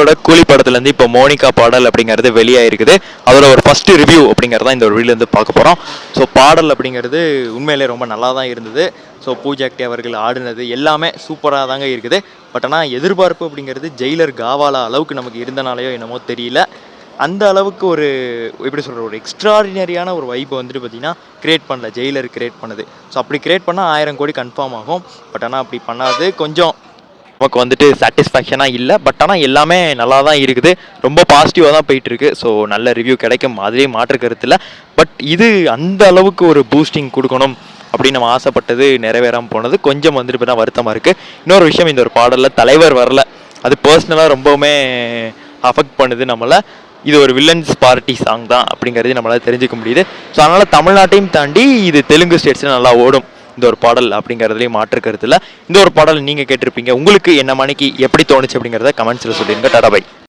விஜயோட கூலி படத்துலேருந்து இப்போ மோனிகா பாடல் அப்படிங்கிறது வெளியாயிருக்குது. அதோட ஒரு ஃபர்ஸ்ட் ரிவ்யூ அப்படிங்கிறத இந்த ஒரு வீடியோ வந்து பார்க்க போகிறோம் ஸோ பாடல் அப்படிங்கிறது உண்மையிலே ரொம்ப நல்லா தான் இருந்தது ஸோ பூஜாக்டி அவர்கள் ஆடினது எல்லாமே சூப்பராக தாங்க இருக்குது. பட் ஆனால் எதிர்பார்ப்பு அப்படிங்கிறது ஜெயிலர் காவாலா அளவுக்கு நமக்கு இருந்தனாலேயோ என்னமோ தெரியல. அந்த அளவுக்கு ஒரு எப்படி சொல்கிற ஒரு எக்ஸ்ட்ராடினரியான ஒரு வைப் வந்துட்டு பார்த்தீங்கன்னா கிரியேட் பண்ணல ஜெயிலர் க்ரியேட் பண்ணுது. ஸோ அப்படி க்ரியேட் பண்ணால் ஆயிரம் கோடி கன்ஃபார்ம் ஆகும். பட் ஆனால் அப்படி பண்ணாது. கொஞ்சம் நமக்கு வந்துட்டு சாட்டிஸ்ஃபேக்ஷனாக இல்லை பட் ஆனால் எல்லாமே நல்லா தான் இருக்குது. ரொம்ப பாசிட்டிவாக தான் போயிட்டுருக்கு. ஸோ நல்ல ரிவ்யூ கிடைக்கும். அதுலேயே மாற்று கருத்தில் பட் இது அந்த அளவுக்கு ஒரு பூஸ்டிங் கொடுக்கணும் அப்படின்னு நம்ம ஆசைப்பட்டது நிறைவேறாமல் போனது. கொஞ்சம் வந்துட்டு இப்போ தான் வருத்தமாக இருக்குது இன்னொரு விஷயம் இந்த ஒரு பாடலில் தலைவர் வரல. அது பர்சனலாக ரொம்பவுமே அஃபெக்ட் பண்ணுது நம்மளை. இது ஒரு வில்லன்ஸ் பார்ட்டி சாங் தான் அப்படிங்கிறது நம்மளால் தெரிஞ்சுக்க முடியுது. ஸோ அதனால் தமிழ்நாட்டையும் தாண்டி இது தெலுங்கு ஸ்டேட்ஸில் நல்லா ஓடும். இந்த ஒரு பாடல் அப்படிங்கிறதுலையும் மாற்று கருத்தில் இந்த ஒரு பாடல் நீங்கள் கேட்டிருப்பீங்க. உங்களுக்கு என்ன மணிக்கு எப்படி தோணுச்சு அப்படிங்கிறத கமெண்ட்ஸில் சொல்லிடுங்க டாடா பை.